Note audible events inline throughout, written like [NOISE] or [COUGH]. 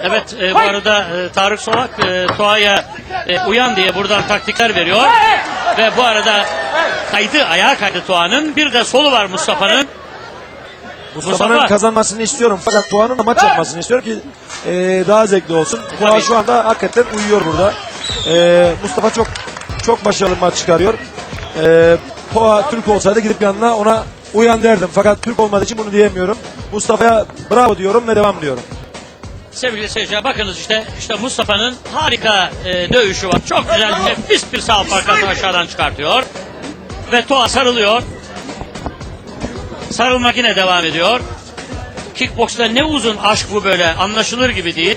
Evet e, bu arada e, Tarık Solak e, Tuğa'ya e, uyan diye buradan taktikler veriyor. Ve bu arada kaydı ayağa kaydı Tuğa'nın. Bir de solu var Mustafa'nın. Mustafa'nın Mustafa. kazanmasını istiyorum. Fakat Tuğan'ın da maç yapmasını istiyorum ki e, daha zevkli olsun. Tuğan Tabii. şu anda hakikaten uyuyor burada. E, Mustafa çok çok başarılı maç çıkarıyor. E, Tuğa Türk olsaydı gidip yanına ona uyan derdim. Fakat Türk olmadığı için bunu diyemiyorum. Mustafa'ya bravo diyorum ve devam diyorum. Sevgili seyirciler bakınız işte işte Mustafa'nın harika e, dövüşü var. Çok güzel nefis bir sağ parkatı aşağıdan çıkartıyor. Ve Toğa sarılıyor. Sarılmak yine devam ediyor. Kickboxta ne uzun aşk bu böyle anlaşılır gibi değil.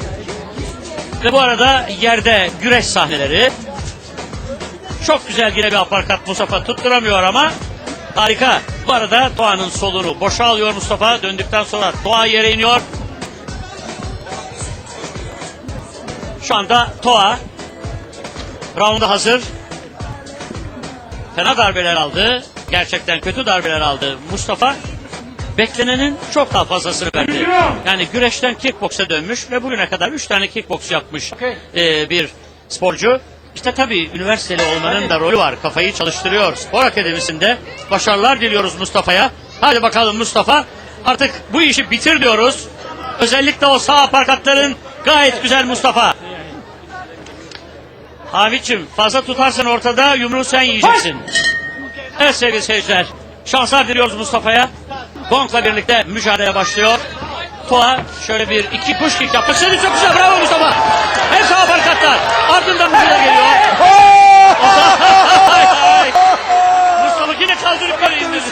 Ve bu arada yerde güreş sahneleri. Çok güzel yine bir aparkat Mustafa tutturamıyor ama harika. Bu arada Doğan'ın solunu boşa alıyor Mustafa. Döndükten sonra Doğa yere iniyor. Şu anda Toa rounda hazır. Fena darbeler aldı. Gerçekten kötü darbeler aldı. Mustafa beklenenin çok daha fazlasını verdi. Yani güreşten kickboksa dönmüş ve bugüne kadar 3 tane kickboks yapmış e, bir sporcu. İşte tabii üniversiteli olmanın da rolü var. Kafayı çalıştırıyor. Spor akademisinde başarılar diliyoruz Mustafa'ya. Hadi bakalım Mustafa. Artık bu işi bitir diyoruz. Özellikle o sağ aparkatların gayet güzel Mustafa. Hamit'ciğim fazla tutarsan ortada yumruğu sen yiyeceksin. Evet sevgili seyirciler. Şanslar diliyoruz Mustafa'ya. Gong'la birlikte mücadele başlıyor. Toğa şöyle bir iki kuş kick yaptı. Seni çok güzel bravo Mustafa. Hem sağ aparkatlar. Ardından mücadele geliyor. [LAUGHS] Mustafa yine kaldırıp böyle indirdi.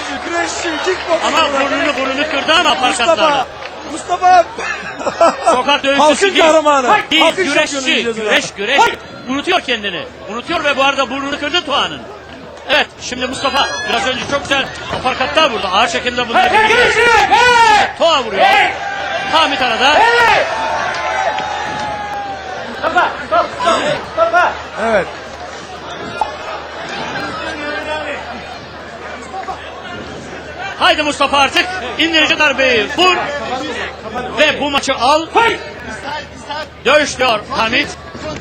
Ama burnunu burnunu kırdı ama aparkatlarla. Mustafa. Sokak dövüşçüsü Halkın değil. kahramanı. Değil, Halkın güreşçi, şampiyonu diyeceğiz güreş, güreş. Unutuyor kendini. Unutuyor ve bu arada burnunu kırdı Tuğan'ın. Evet, şimdi Mustafa biraz önce çok güzel aparkatlar vurdu. Ağır çekimde bunları görüyoruz. Tuğa vuruyor. Hamit arada. Evet. Haydi Mustafa artık indirici darbeyi vur. Ve bu maçı al. Dövüş diyor Hamit.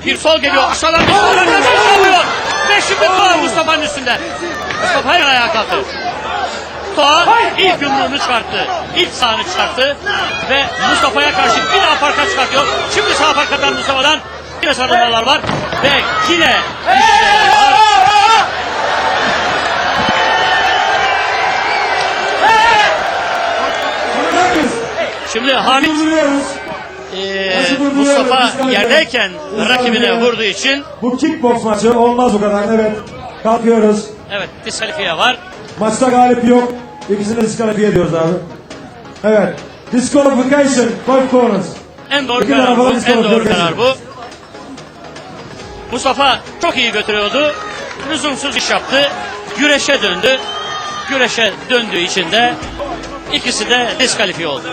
Bir sol geliyor. Aşağıdan bir sol. Vuruyor. Ve şimdi Tuğa Mustafa'nın üstünde. Mustafa yine ayağa kalktı. Tuğa ilk yumruğunu çıkarttı. İlk sağını çıkarttı. Ve Mustafa'ya karşı bir daha parka çıkartıyor. Şimdi sağ parkatan Mustafa'dan yine sarılmalar var. Ve yine. Şimdi Hamit eee, Mustafa yerdeyken rakibine vurduğu için Bu kickbox maçı olmaz bu kadar. Evet. Kalkıyoruz. evet diskalifiye var. Maçta galip yok. İkisini de diskalifiye ediyoruz abi. Evet. Disqualification. Five corners. En doğru İki karar bu. En doğru karar bu. Mustafa çok iyi götürüyordu. Lüzumsuz iş yaptı. Güreşe döndü. Güreşe döndüğü için de ikisi de diskalifiye oldu.